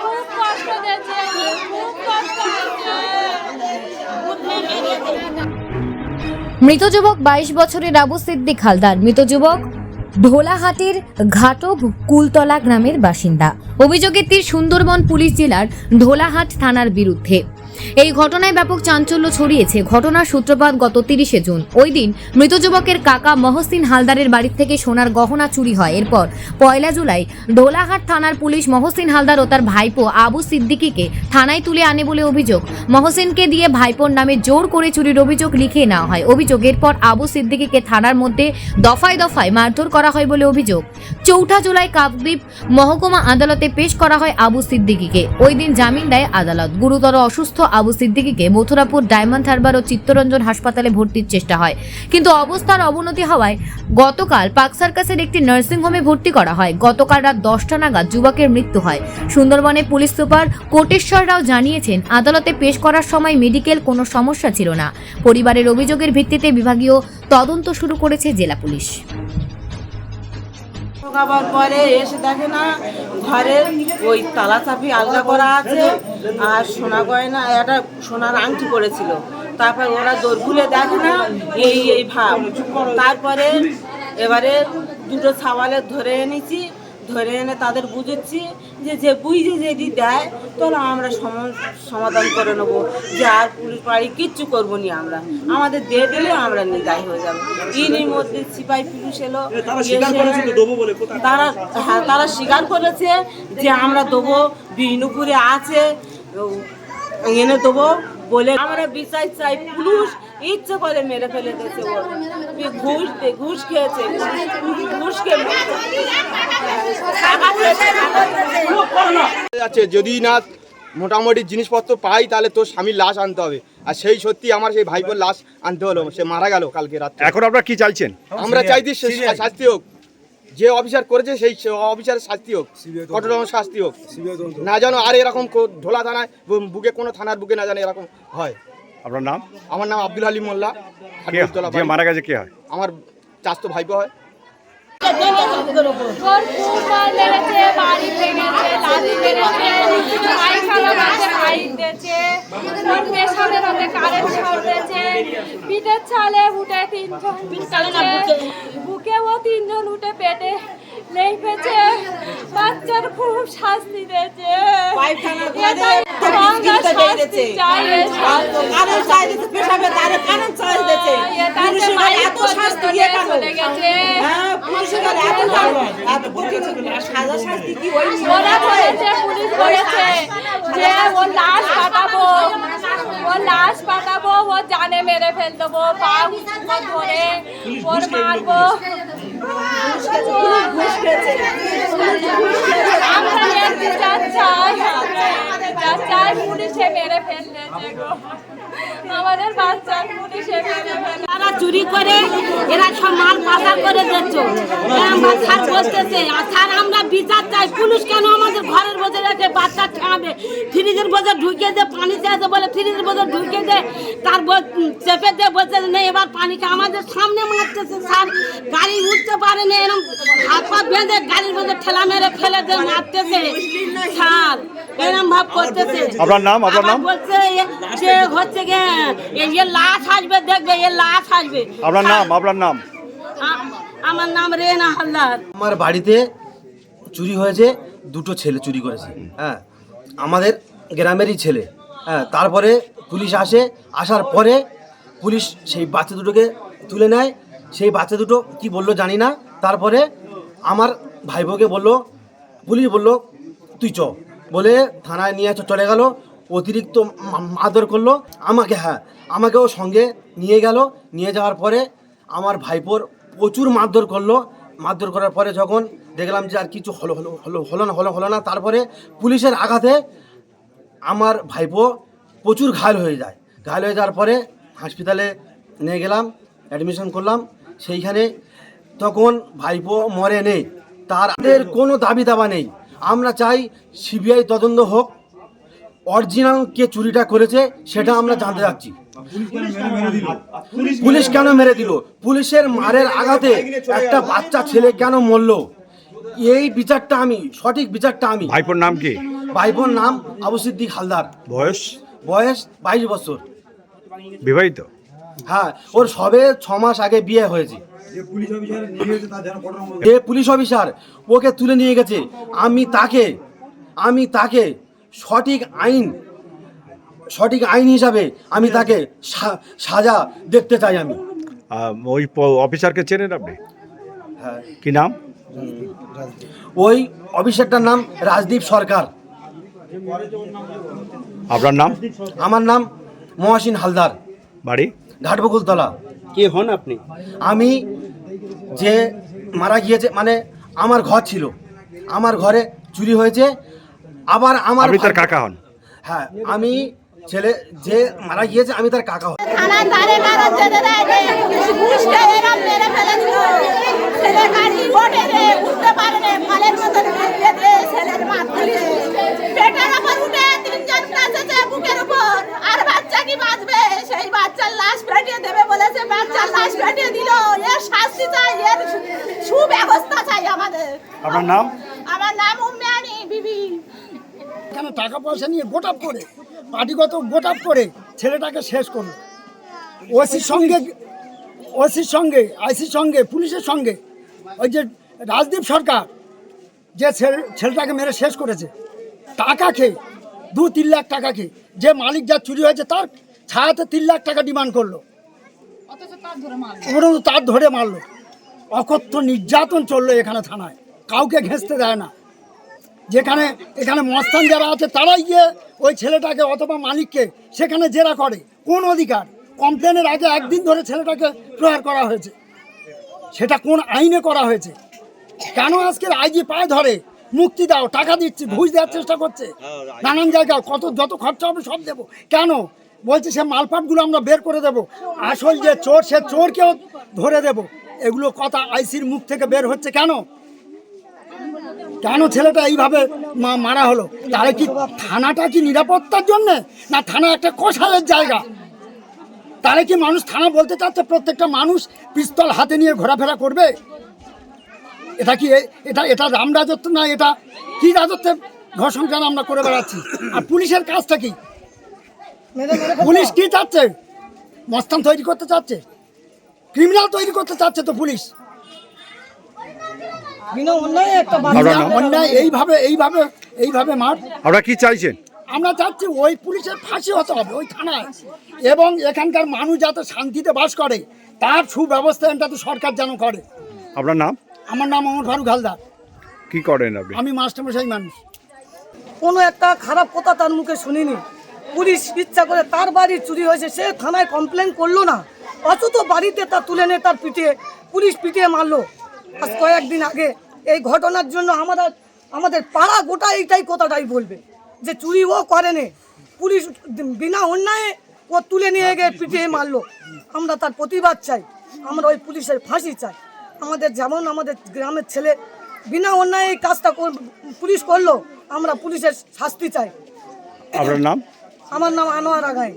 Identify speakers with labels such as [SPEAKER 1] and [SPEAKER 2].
[SPEAKER 1] খুব কষ্ট খুব কষ্ট
[SPEAKER 2] মৃত যুবক বাইশ বছরের আবু সিদ্দিক হালদার। মৃত যুবক ঢোলাহাটির ঘাটব কুলতলা গ্রামের বাসিন্দা। অভিযোগের তীর সুন্দরবন পুলিশ জেলার ঢোলাহাট থানার বিরুদ্ধে। এই ঘটনায় ব্যাপক চাঞ্চল্য ছড়িয়েছে। ঘটনার সূত্রপাত গত তিরিশে জুন। ওই দিন মৃত যুবকের কাকা মহসিন হালদারের বাড়ি থেকে সোনার গহনা চুরি হয়। এরপর পয়লা জুলাই ঢোলাহাট থানার পুলিশ মহসিন হালদার ও তার ভাইপো আবু সিদ্দিকিকে থানায় তুলে আনে বলে অভিযোগ। মহসিনকে দিয়ে ভাইপোর নামে জোর করে চুরির অভিযোগ লিখে নেওয়া হয়। অভিযোগের পর আবু সিদ্দিকীকে থানার মধ্যে দফায় দফায় মারধর করা হয় বলে অভিযোগ। চৌঠা জুলাই কাকদ্বীপ মহকুমা আদালতে পেশ করা হয় আবু সিদ্দিকীকে। ওই দিন জামিন দেয় আদালত। গুরুতর অসুস্থ আবু সিদ্দিকীকে মথুরাপুর ডায়মন্ড হারবার ও চিত্তরঞ্জন হাসপাতালে ভর্তির চেষ্টা হয়। কিন্তু অবস্থার অবনতি হওয়ায় গতকাল পাক সার্কাসের একটি নার্সিংহোমে ভর্তি করা হয়। গতকাল রাত দশটা নাগাদ যুবকের মৃত্যু হয়। সুন্দরবনে পুলিশ সুপার কোটেশ্বর রাও জানিয়েছেন, আদালতে পেশ করার সময় মেডিকেল কোনো সমস্যা ছিল না। পরিবারের অভিযোগের ভিত্তিতে বিভাগীয় তদন্ত শুরু করেছে জেলা পুলিশ।
[SPEAKER 3] খাবার পরে এসে দেখে না ঘরের ওই তালা চাপি আলগা করা আছে আর সোনা গয়না, একটা সোনার আংটি পড়েছিল তারপর ওরা দোর খুলে দেখে না, এই এই ভাব। তারপরে এবারে দুটো ছাওয়ালে ধরে এনেছি ধরে এনে তাদের বুঝেছি যে যে বুঝে যদি দেয় তাহলে আমরা সম- সমাধান করে নেব। যে আর পুলিশ বাড়ি কিচ্ছু করব নি আমরা। আমাদের দিয়ে দিলে আমরা নিদায় হয়ে যাব। ইনির মধ্যে সিপাই পুলিশ এলো
[SPEAKER 4] তারা
[SPEAKER 3] হ্যাঁ তারা স্বীকার করেছে যে আমরা দেবো বিষ্ণুপুরে আছে এনে দেবো বলে আমরা বিচার চাই। পুলিশ ইচ্ছে করে মেরে ফেলে দিয়েছে ওর। ঘুষ দে ঘুষ খেয়েছে ঘুষ খেয়ে
[SPEAKER 5] যদি না মোটামুটি জিনিসপত্র পাই তাহলে তোর স্বামীর লাশ আনতে হবে। আর সেই সত্যি আমার সেই ভাইপোর লাশ আনতে হলো সে মারা গেল কালকে রাত্রে।
[SPEAKER 4] এখন আপনারা কি চাইছেন?
[SPEAKER 5] আমরা চাইছি শাস্তি হোক। যে অফিসার করেছে সেই অফিসার শাস্তি হোক। কঠোরতম শাস্তি হোক। না জানো আর এরকম কো- ঢোলা থানায় বুকে কোনো থানার বুকে না জানে এরকম হয়।
[SPEAKER 4] আপনার নাম?
[SPEAKER 5] আমার নাম আব্দুল আলী মোল্লা
[SPEAKER 4] যে। মারা গেছে কে হয়?
[SPEAKER 5] আমার চাষ তো ভাইপো হয়।
[SPEAKER 1] ওর মেরেছে বাড়ি ভেঙেছে লাঠি মেরেছে পায়খানা মাঝে পাইপ দিয়েছে পেশাবের মধ্যে কারেন্ট শর্ট দিয়েছে পিঠের ছালে উঠে তিনজন উঠেছে। তিনজন উঠে পেটে লেপেছে বাচ্চার খুব শাস্তি দিয়েছে
[SPEAKER 3] দিয়েছে। পেশাবে তারে কারণ পুলিশের গায়ে
[SPEAKER 1] মাইক
[SPEAKER 3] এত শাস্তি দিয়ে কেন
[SPEAKER 1] চলে ওরা বলেছে পুলিশ বলেছে যে ও লাশ পাঠাবো ও লাশ পাঠাবো ও জানে মেরে ফেল দেবো পা উঁচু ধরে ওর মারবো। আমরা চাই চাই পুলিশে মেরে আমাদের বাচ্চা পুলিশে মেরে ফেলে
[SPEAKER 6] তারা চুরি করে, এরা সব মাল পাচার করে দিচ্ছে। আমরা স্যার বলতেছে। আর স্যার আমরা বিচার চাই। পুলিশ কেন আমাদের ঘরের বোঝে রেখে বাচ্চা ঠেকাবে? ফ্রিজের বোঝে ঢুকে দে, পানি চেয়েছে বলে ফ্রিজের বোঝে ঢুকে দে। তার চেপে দিয়ে বলছে নেই এবার পানিকে আমাদের সামনে মারতেছে স্যার গাড়ি উঠতে পারে না এরকম হাত পা বেঁধে গাড়ির মধ্যে ঠেলা মেরে ফেলে দিয়ে মারতেছে। স্যার এরকম ভাব করতেছে।
[SPEAKER 4] আপনার নাম আপনার নাম?
[SPEAKER 6] বলছে এ- যে হচ্ছে গে এই লাশ আসবে দেখবে এ লাশ আসবে।
[SPEAKER 4] আপনার নাম আপনার নাম?
[SPEAKER 6] আমার নাম রেনা হালদার।
[SPEAKER 7] আমার বাড়িতে চুরি হয়েছে দুটো ছেলে চুরি করেছে হ্যাঁ। আমাদের গ্রামেরই ছেলে হ্যাঁ। তারপরে পুলিশ আসে আসার পরে পুলিশ সেই বাচ্চা দুটোকে তুলে নেয়। সেই বাচ্চা দুটো কি বলল জানি না। তারপরে আমার ভাইবোকে বলল পুলিশ বলল তুই চ। বলে থানায় নিয়ে চলে গেল, অতিরিক্ত মা- মারধর করল। আমাকে হ্যাঁ আমাকেও সঙ্গে নিয়ে গেল। নিয়ে যাওয়ার পরে আমার ভাইপোর প্রচুর মারধর করল। মারধর করার পরে যখন দেখলাম যে আর কিছু হলো হলো হলো হলো না, হলো হলো না, তারপরে পুলিশের আঘাতে আমার ভাইপো প্রচুর ঘায়ল হয়ে যায়। ঘায়ল হয়ে যাওয়ার পরে হাসপাতালে নিয়ে গেলাম অ্যাডমিশন করলাম। সেইখানে তখন ভাইপো মরে নেই। তার কোনো দাবি দাবা নেই। আমরা চাই সিবিআই তদন্ত হোক। অরিজিনাল কে চুরিটা করেছে সেটা আমরা জানতে চাচ্ছি। পুলিশ কেন মেরে দিল? পুলিশের মারের আঘাতে একটা বাচ্চা ছেলে কেন মরল? এই বিচারটা আমি সঠিক বিচারটা আমি।
[SPEAKER 4] ভাইপোর নাম কি?
[SPEAKER 7] ভাইবোন নাম আবু সিদ্দিক হালদার।
[SPEAKER 4] বয়স?
[SPEAKER 7] বয়স বাইশ বছর।
[SPEAKER 4] বিবাহিত?
[SPEAKER 7] হ্যাঁ ওর সবে ছ মাস আগে বিয়ে হয়েছে। যে পুলিশ অফিসার ওকে তুলে নিয়ে গেছে। আমি তাকে আমি তাকে সঠিক আইন সঠিক আইন হিসাবে আমি তাকে সা- সাজা দেখতে চাই আমি।
[SPEAKER 4] ওই অফিসারকে চেনেন আপনি?
[SPEAKER 7] হ্যাঁ।
[SPEAKER 4] কি নাম?
[SPEAKER 7] ওই অফিসারটার নাম রাজদীপ সরকার।
[SPEAKER 4] আপনার নাম?
[SPEAKER 7] আমার নাম মহাসিন হালদার।
[SPEAKER 4] বাড়ি?
[SPEAKER 7] ঘাটবকুলতলা।
[SPEAKER 8] কে হন আপনি?
[SPEAKER 7] আমি যে মারা গিয়েছে মানে আমার ঘর ছিল। আমার ঘরে চুরি হয়েছে। আবার আমার
[SPEAKER 4] আপনি তার কাকা হন।
[SPEAKER 7] হ্যাঁ আমি ছেলে যে মারা গিয়েছে আমি তার কাকা হই।
[SPEAKER 9] থানা তারে কারণ যেতে দেয় রে ঘুষটা এরম মেরে ফেলে দিল ছেলে গাড়ি ওঠে রে উঠতে পারে রে ফলের মতন ফেলে দে ছেলের মাথায় পেটের উপর উঠে তিনজন নাচেছে বুকের উপর আর বাচ্চা কি বাঁচবে সেই বাচ্চার লাশ ফেটিয়ে দেবে বলেছে বাচ্চার লাশ ফেটিয়ে দিল এর শাস্তি সুব্যবস্থা চাই আমাদের।
[SPEAKER 4] আপনার নাম?
[SPEAKER 9] আমার নাম উম্মেয়ানি বিবি।
[SPEAKER 10] এখানে টাকা পয়সা নিয়ে গোটাপ করে? পার্টিগত গোটাপ করে ছেলেটাকে শেষ করল। ওসির সঙ্গে ওসির সঙ্গে আইসির সঙ্গে পুলিশের সঙ্গে ওই যে রাজদীপ সরকার যে ছেলে- ছেলেটাকে মেরে শেষ করেছে। টাকা খেয়ে দু তিন লাখ টাকা খেয়ে যে মালিক যা চুরি হয়েছে তার ছায়াতে তিন লাখ টাকা ডিমান্ড করল। তার ধরে মারলো। অকথ্য নির্যাতন চলল এখানে থানায়। কাউকে ঘেঁচতে দেয় না। যেখানে, এখানে মস্তান যারা আছে, তারাই গিয়ে ওই ছেলেটাকে অথবা মালিককে সেখানে জেরা করে। কোন অধিকার? কমপ্লেনের আগে একদিন ধরে ছেলেটাকে প্রহার করা হয়েছে। সেটা কোন আইনে করা হয়েছে? কেন আজকের আইজি পায়ে ধরে? মুক্তি দাও, টাকা দিচ্ছি, ঘুষ দেওয়ার চেষ্টা করছে। নানান জায়গায় কত, যত খরচা হবে সব দেবো। কেন? বলছে সে মালপাটগুলো আমরা বের করে দেব। আসল যে চোর, সে চোরকেও ধরে দেব। এগুলো কথা আইসির মুখ থেকে বের হচ্ছে কেন? কেন ছেলেটা এইভাবে মা- মারা হলো? তাহলে কি থানাটা কি নিরাপত্তার জন্য? না থানা একটা কষায়ের জায়গা? তাহলে কি মানুষ থানা বলতে চাচ্ছে প্রত্যেকটা মানুষ পিস্তল হাতে নিয়ে ঘোরাফেরা করবে? এটা কি এটা এটা রাম রাজত্ব না এটা কি রাজত্বে ঘর সংসার আমরা করে বেড়াচ্ছি? আর পুলিশের কাজটা কি? পুলিশ কি চাচ্ছে? মস্তান তৈরি করতে চাচ্ছে? ক্রিমিনাল তৈরি করতে চাচ্ছে তো পুলিশ। অন্যায় এইভাবে এইভাবে এইভাবে মার
[SPEAKER 4] আপনারা কি চাইছেন?
[SPEAKER 10] আমরা চাচ্ছি ওই পুলিশের ফাঁসি হতে হবে ওই থানায়। এবং এখানকার মানুষ যাতে শান্তিতে বাস করে তার সুব্যবস্থা যাতে সরকার যেন করে।
[SPEAKER 4] আপনার নাম?
[SPEAKER 10] আমার নাম অমর ফারুক হালদার।
[SPEAKER 4] কি করেন আপনি?
[SPEAKER 10] আমি মাস্টারমশাই মানুষ।
[SPEAKER 11] কোনো একটা খারাপ কথা তার মুখে শুনিনি। পুলিশ ইচ্ছা করে তার বাড়ি চুরি হয়েছে সে থানায় কমপ্লেন করল না। অথচ বাড়িতে তা তুলে নিয়ে তার পিটিয়ে পুলিশ পিটিয়ে মারলো। আজ কয়েকদিন আগে এই ঘটনার জন্য আমাদের আমাদের পাড়া গোটা এইটাই কথাটাই বলবে যে চুরি ও করেনি। পুলিশ বিনা অন্যায়ে ও তুলে নিয়ে গিয়ে পিটিয়ে মারলো। আমরা তার প্রতিবাদ চাই। আমরা ওই পুলিশের ফাঁসি চাই। আমাদের যেমন আমাদের গ্রামের ছেলে বিনা অন্যায় এই কাজটা পুলিশ করল আমরা পুলিশের শাস্তি চাই।
[SPEAKER 4] আপনার নাম?
[SPEAKER 11] আমার নাম আনোয়ার আগাই